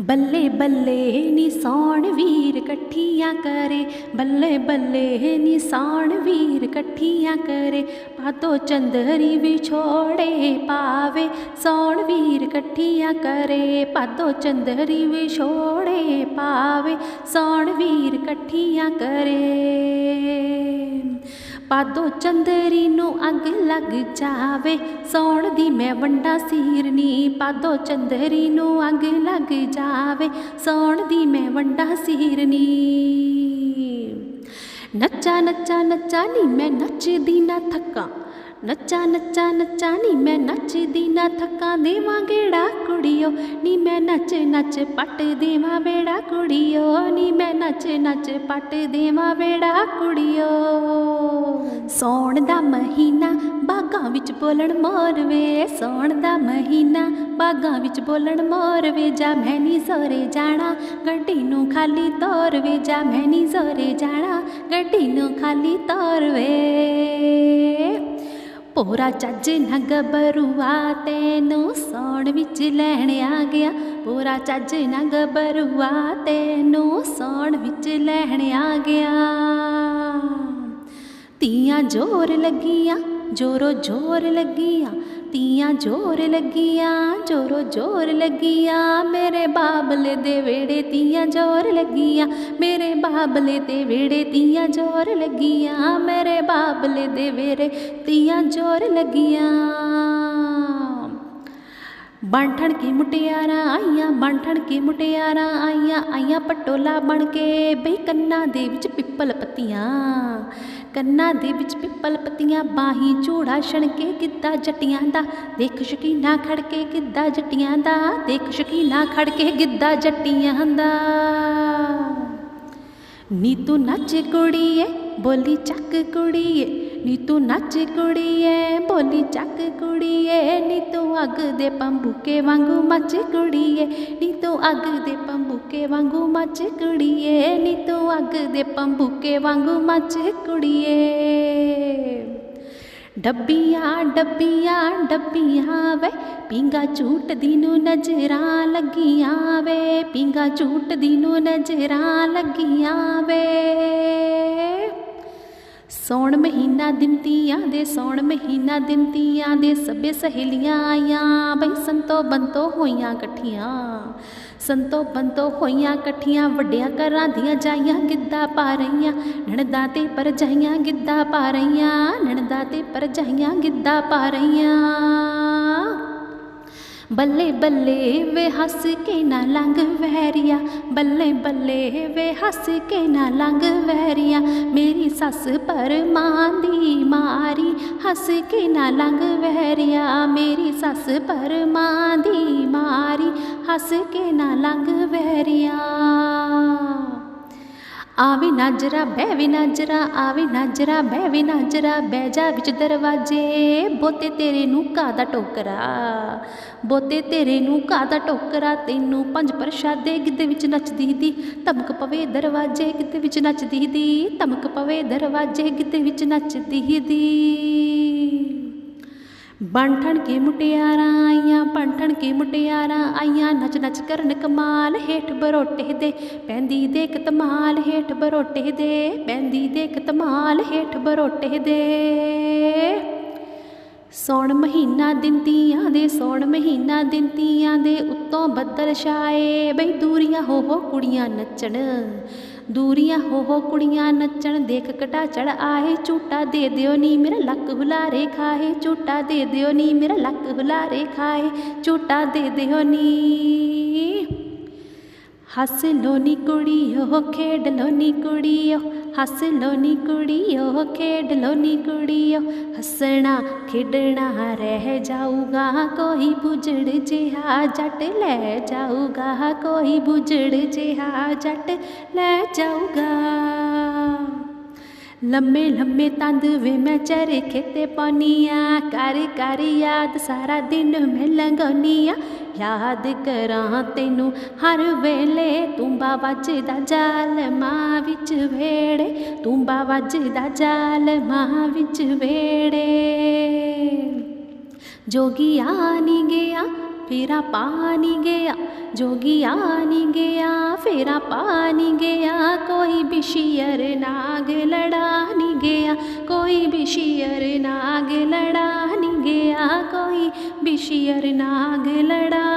ਬੱਲੇ ਬੱਲੇ ਨੀ ਸੌਣ ਵੀਰ ਇਕੱਠੀਆਂ ਕਰੇ। ਬੱਲੇ ਬੱਲੇ ਨੀ ਸੌਣ ਵੀਰ ਇਕੱਠੀਆਂ ਕਰੇ। ਪਾਤੋ ਚੰਦਰੀ ਵਿਛੋੜੇ ਪਾਵੇ ਸੌਣ ਵੀਰ ਇਕੱਠੀਆਂ ਕਰੇ। ਪਾਦੋ ਚੰਦਰੀ ਵਿਛੋੜੇ ਪਾਵੇ ਸੌਣ ਵੀਰ ਇਕੱਠੀਆਂ ਕਰੇ। ਪਾਦੋ ਚੰਦਰੀ ਨੂੰ ਅੱਗ ਲੱਗ ਜਾਵੇ, ਸੌਣ ਦੀ ਮੈਂ ਵੰਡਾ ਸੀਰਨੀ ਪਾਦੋ ਚੰਦਰੀ ਨੂੰ ਅੱਗ ਲੱਗ ਜਾਵੇ, ਸੌਣ ਦੀ ਮੈਂ ਵੰਡਾ ਸੀਰਨੀ। ਨੱਚਾ ਨੱਚਾ ਨੱਚਾ ਨੀ ਮੈਂ ਨੱਚਦੀ ਨਾ ਥੱਕਾਂ ਨੱਚਾ ਨੱਚਾ ਨੱਚਾ, ਨੀ ਮੈਂ ਨੱਚਦੀ ਨਾ ਥੱਕਾਂ ਦੇਵਾਂ ਗੇੜਾ ਕੁੜੀਓ, ਨੀ ਮੈਂ ਨੱਚ ਨੱਚ ਪੱਟ ਦੇਵਾਂ ਬੇੜਾ ਕੁੜੀਓ, ਨੀ ਮੈਂ ਨੱਚ ਨੱਚ ਪੱਟ ਦੇਵਾਂ ਬੇੜਾ ਕੁੜੀਓ। ਸੌਣ ਦਾ ਮਹੀਨਾ ਬਾਗਾਂ ਵਿੱਚ ਬੋਲਣ ਮੋਰ ਵੇ ਸੌਣ ਦਾ ਮਹੀਨਾ ਬਾਗਾਂ ਵਿੱਚ ਬੋਲਣ ਮੋਰ ਵੇ ਜਾ ਮੈਂ ਨੀ ਸੋਰੇ ਜਾਣਾ, ਗੱਡੀ ਨੂੰ ਖਾਲੀ ਤੋਰ ਵੇ ਜਾ ਮੈਂ ਨੀ ਸੋਰੇ ਜਾਣਾ, ਗੱਡੀ ਨੂੰ ਖਾਲੀ ਤੋਰ ਵੇ ਪੂਰਾ ਚੱਜ ਨਾ ਗੱਭਰੂਆ ਤੈਨੂੰ ਸੌਣ ਵਿੱਚ ਲੈਣ ਆ ਗਿਆ। ਪੂਰਾ ਚੱਜ ਨਾ ਗੱਭਰੂਆ ਤੈਨੂੰ ਸੌਣ ਵਿੱਚ ਲੈਣ ਆ ਗਿਆ। ਤੀਆਂ ਜੋਰ ਲੱਗੀਆਂ, ਜੋਰੋ ਜੋਰ ਲੱਗੀਆਂ ਤੀਆਂ ਜੋਰ ਲੱਗੀਆਂ, ਜੋਰੋ ਜੋਰ ਲੱਗੀਆਂ। ਮੇਰੇ ਬਾਬਲੇ ਦੇ ਵੇੜੇ ਤੀਆਂ ਜੋਰ ਲੱਗੀਆਂ। ਮੇਰੇ ਬਾਬਲੇ ਦੇ ਵੇੜੇ ਤੀਆਂ ਜੋਰ ਲੱਗੀਆਂ। ਮੇਰੇ ਬਾਬਲੇ ਦੇ ਵੇੜੇ ਤੀਆਂ ਜੋਰ ਲੱਗੀਆਂ। ਬਾਂਠਣ ਕੀ ਮੁਟਿਆਰਾਂ ਆਈਆਂ, ਬਾਂਠਣ ਕੀ ਮੁਟਿਆਰਾਂ ਆਈਆਂ। ਆਈਆਂ ਪਟੋਲਾ ਬਣ ਕੇ ਬਈ ਕੰਨਾਂ ਦੇ ਵਿੱਚ ਪਿੱਪਲ ਪੱਤੀਆਂ। ਕੰਨਾਂ ਦੇ ਵਿੱਚ ਪਿੱਪਲ ਪੱਤੀਆਂ, ਬਾਹੀ ਝੂੜਾ ਛਣ ਕੇ ਗਿੱਧਾ ਜੱਟੀਆਂ ਦਾ। ਦੇਖ ਸ਼ਕੀਨਾ ਖੜ ਕੇ ਗਿੱਧਾ ਜੱਟੀਆਂ ਦਾ। ਦੇਖ ਸ਼ਕੀਨਾ ਖੜ ਕੇ ਗਿੱਧਾ ਜੱਟੀਆਂ ਦਾ। ਨੀ ਤੂੰ ਨੱਚ ਕੁੜੀਏ, ਬੋਲੀ ਚੱਕ ਕੁੜੀਏ। ਨੀ ਤੂੰ ਨੱਚ ਕੁੜੀਏ, ਬੋਲੀ ਚੱਕ ਕੁੜੀਏ। ਨੀ ਤੂੰ ਅੱਗ ਦੇ ਪੰਬੂਕੇ ਵਾਂਗੂ ਮੱਚ ਕੁੜੀਏ। ਨੀ ਤੂੰ ਅੱਗ ਦੇ ਪੰਬੂਕੇ ਵਾਂਗੂ ਮੱਚ ਕੁੜੀਏ। ਨੀ ਤੂੰ ਅੱਗ ਦੇ ਪੰਬੂਕੇ ਵਾਂਗੂ ਮੱਚ ਕੁੜੀਏ। ਡੱਬੀਆਂ ਡੱਬੀਆਂ ਡੱਬੀਆਂ ਵੇ ਪਿੰਗਾ ਝੂਟਦੀ ਨੂੰ ਨਜ਼ਰਾਂ ਲੱਗੀਆਂ ਵੇ ਪਿੰਗਾ ਝੂਟਦੀ ਨੂੰ ਨਜ਼ਰਾਂ ਲੱਗੀਆਂ ਵੇ। ਸੌਣ ਮਹੀਨਾ ਦਿੰਤੀਆਂ ਦੇ ਸੌਣ ਮਹੀਨਾ ਦਿੰਤੀਆਂ ਦੇ ਸਭੇ ਸਹੇਲੀਆਂ ਆਈਆਂ। ਬਈ ਸੰਤੋ ਬੰਤੋ ਹੋਈਆਂ ਇਕੱਠੀਆਂ, ਸੰਤੋ ਬੰਤੋ ਹੋਈਆਂ ਇਕੱਠੀਆਂ, ਵੱਡਿਆਂ ਘਰਾਂ ਦੀਆਂ ਜਾਈਆਂ ਗਿੱਧਾ ਪਾ ਰਹੀਆਂ, ਨਣਦਾ ਤੇ ਪਰਜਾਈਆਂ ਗਿੱਧਾ ਪਾ ਰਹੀਆਂ, ਨਣਦਾ ਤੇ ਪਰਜਾਈਆਂ ਗਿੱਧਾ ਪਾ ਰਹੀਆਂ। ਬੱਲੇ ਬੱਲੇ ਵੇ ਹੱਸ ਕੇ ਨਾ ਲੰਘ ਵਹਿਰੀਆ। ਬੱਲੇ ਬੱਲੇ ਵੇ ਹੱਸ ਕੇ ਨਾ ਲੰਘ ਵਹਿਰੀਆ। ਮੇਰੀ ਸੱਸ ਪਰਮਾਂ ਦੀ ਮਾਰੀ ਹੱਸ ਕੇ ਨਾ ਲੰਘ ਵਹਿਰੀਆ। ਮੇਰੀ ਸੱਸ ਪਰਮਾਂ ਦੀ ਮਾਰੀ ਹੱਸ ਕੇ ਨਾ ਲੰਘ ਵਹਿਰੀਆ। ਆਵੇ ਨਾਜਰਾ, ਬਹਿ ਵੀ ਨਾਜਰਾ, ਆਵੇ ਨਾਜਰਾ, ਬਹਿ ਵੀ ਨਾਜਰਾ, ਬਹਿ ਜਾ ਵਿੱਚ ਦਰਵਾਜੇ। ਬੋਤੇ ਤੇਰੇ ਨੂੰ ਕਾਦਾ ਟੋਕਰਾ। ਬੋਤੇ ਤੇਰੇ ਨੂੰ ਕਾਦਾ ਟੋਕਰਾ, ਤੈਨੂੰ ਪੰਜ ਪ੍ਰਸ਼ਾਦੇ ਗਿੱਧੇ ਵਿੱਚ ਨੱਚਦੀ ਦੀ। ਧਮਕ ਪਵੇ ਦਰਵਾਜੇ ਗਿੱਧੇ ਵਿੱਚ ਨੱਚਦੀ ਦੀ। ਧਮਕ ਪਵੇ ਦਰਵਾਜੇ ਗਿੱਧੇ ਵਿੱਚ ਨੱਚਦੀ ਦੀ। ਬੰਠਣ ਕੇ ਮੁਟਿਆਰਾਂ ਆਈਆਂ, ਬੰਠਣ ਕੇ ਮੁਟਿਆਰਾਂ ਆਈਆਂ। ਨੱਚ ਨੱਚ ਕਰਨ ਕਮਾਲ ਹੇਠ ਬਰੋਟੇ ਦੇ ਪੈਂਦੀ ਦੇ ਤਮਾਲ ਹੇਠ ਬਰੋਟੇ ਦੇ ਪੈਂਦੀ ਦੇ ਤਮਾਲ ਹੇਠ ਬਰੋਟੇ ਦੇ। ਸੌਣ ਮਹੀਨਾ ਦਿੰਤੀਆਂ ਦੇ, ਸੌਣ ਮਹੀਨਾ ਦਿੰਤੀਆਂ ਦੇ ਉੱਤੋਂ ਬੱਦਲ ਛਾਏ। ਬਈ ਦੂਰੀਆਂ ਹੋ ਹੋ ਕੁੜੀਆਂ ਨੱਚਣ ਦੂਰੀਆਂ ਹੋ ਹੋ ਕੁੜੀਆਂ ਨੱਚਣ ਦੇਖ ਕਟਾ ਚੜ ਆਏ, ਝੂਟਾ ਦੇ ਦਿਓ ਨੀ ਮੇਰਾ ਲੱਕ ਹੁਲਾਰੇ ਖਾਏ, ਝੂਟਾ ਦੇ ਦਿਓ ਨੀ ਮੇਰਾ ਲੱਕ ਹੁਲਾਰੇ ਖਾਏ, ਝੂਟਾ ਦੇ ਦਿਓ ਨੀ। ਹੱਸ ਲੋ ਨੀ ਕੁੜੀਓ ਖੇਡ ਲੋ ਨੀ ਕੁੜੀਓ ਹੱਸ ਲੋ ਨੀ ਕੁੜੀਓ ਖੇਡ ਲੋ ਨੀ ਕੁੜੀਓ ਹੱਸਣਾ ਖੇਡਣਾ ਰਹਿ ਜਾਊਗਾ ਕੋਈ ਬੁਝੜ ਜਿਹਾ ਜੱਟ ਲੈ ਜਾਊਗਾ ਕੋਈ ਬੁਝੜ ਜਿਹਾ ਜੱਟ ਲੈ ਜਾਊਗਾ ਲੰਮੇ ਲੰਮੇ ਤੰਦ ਵੇ ਮੈਂ ਚਰਖੇ ਖੇਤੇ ਪਾਉਨੀਆਂ। ਕਰ ਕਰ ਯਾਦ ਸਾਰਾ ਦਿਨ ਮੈਂ ਲੰਗਾਉਨੀਆਂ ਯਾਦ ਕਰਾਂ ਤੈਨੂੰ ਹਰ ਵੇਲੇ। ਤੁੰਬਾ ਵੱਜਦਾ ਜਾਲ ਮਾਂ ਵਿੱਚ ਵੇੜੇ। ਤੁੰਬਾ ਵੱਜਦਾ ਜਾਲ ਮਾਂ ਵਿੱਚ ਵੇੜੇ। ਜੋਗੀਆ ਨੀ ਗਿਆ ਫੇਰਾ ਪਾਣੀ ਗਿਆ ਜੋਗੀਆ ਨੀ ਗਿਆ ਫੇਰਾ ਪਾ ਨੀ ਗਿਆ ਕੋਈ ਬਿਸ਼ੀਅਰ ਨਾਗ ਲੜਾ ਨੀ ਗਿਆ ਕੋਈ ਬਿਸ਼ੀਅਰ ਨਾਗ ਲੜਾ ਨੀ ਗਿਆ ਕੋਈ ਬਿਸ਼ੀਅਰ ਨਾਗ ਲੜਾ